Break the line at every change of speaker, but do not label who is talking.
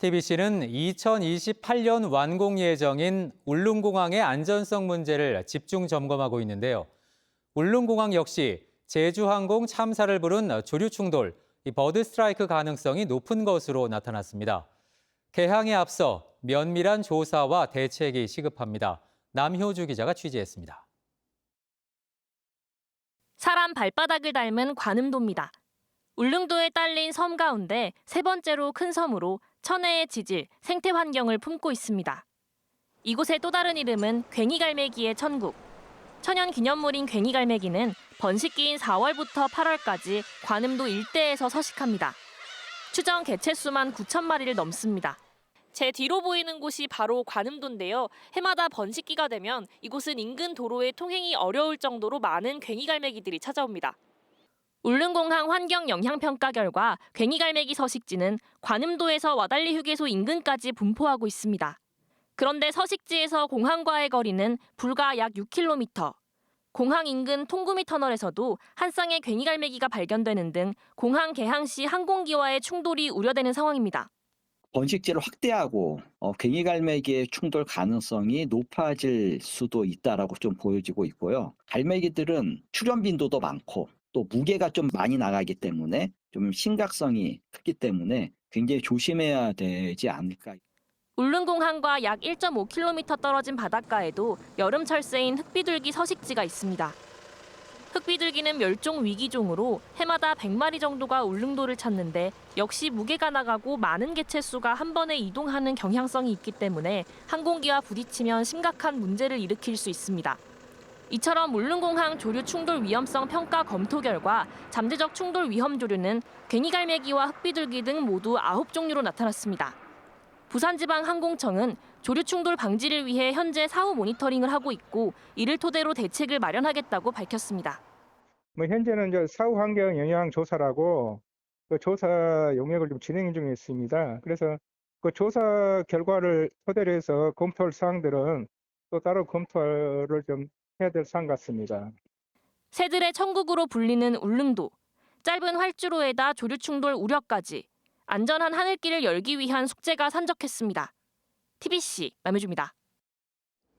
TBC는 2028년 완공 예정인 울릉공항의 안전성 문제를 집중 점검하고 있는데요. 울릉공항 역시 제주항공 참사를 부른 조류 충돌, 이 버드 스트라이크 가능성이 높은 것으로 나타났습니다. 개항에 앞서 면밀한 조사와 대책이 시급합니다. 남효주 기자가 취재했습니다.
사람 발바닥을 닮은 관음도입니다. 울릉도에 딸린 섬 가운데 세 번째로 큰 섬으로 천혜의 지질, 생태 환경을 품고 있습니다. 이곳의 또 다른 이름은 괭이갈매기의 천국. 천연 기념물인 괭이갈매기는 번식기인 4월부터 8월까지 관음도 일대에서 서식합니다. 추정 개체 수만 9천 마리를 넘습니다. 제 뒤로 보이는 곳이 바로 관음도인데요. 해마다 번식기가 되면 이곳은 인근 도로의 통행이 어려울 정도로 많은 괭이갈매기들이 찾아옵니다. 울릉공항 환경 영향 평가 결과 괭이갈매기 서식지는 관음도에서 와달리 휴게소 인근까지 분포하고 있습니다. 그런데 서식지에서 공항과의 거리는 불과 약 6km. 공항 인근 통구미 터널에서도 한 쌍의 괭이갈매기가 발견되는 등 공항 개항 시 항공기와의 충돌이 우려되는 상황입니다.
번식지를 확대하고 어, 괭이갈매기의 충돌 가능성이 높아질 수도 있다라고 좀 보여지고 있고요. 갈매기들은 출현 빈도도 많고 또 무게가 좀 많이 나가기 때문에 좀 심각성이 크기 때문에 굉장히 조심해야 되지 않을까.
울릉공항과 약 1.5km 떨어진 바닷가에도 여름철 새인 흑비둘기 서식지가 있습니다. 흑비둘기는 멸종 위기종으로 해마다 100마리 정도가 울릉도를 찾는데 역시 무게가 나가고 많은 개체수가 한 번에 이동하는 경향성이 있기 때문에 항공기와 부딪히면 심각한 문제를 일으킬 수 있습니다. 이처럼 울릉공항 조류 충돌 위험성 평가 검토 결과 잠재적 충돌 위험 조류는 괭이갈매기와 흑비둘기 등 모두 9종류로 나타났습니다. 부산지방항공청은 조류 충돌 방지를 위해 현재 사후 모니터링을 하고 있고 이를 토대로 대책을 마련하겠다고 밝혔습니다.
뭐 현재는 이제 사후 환경 영향 조사라고 그 조사 용역을 좀 진행 중에 있습니다. 그래서 그 조사 결과를 토대로 해서 검토할 사항들은 또 따로 검토를 좀 해야 될 사항 같습니다.
새들의 천국으로 불리는 울릉도. 짧은 활주로에다 조류 충돌 우려까지 안전한 하늘길을 열기 위한 숙제가 산적했습니다. TBC 남효주입니다.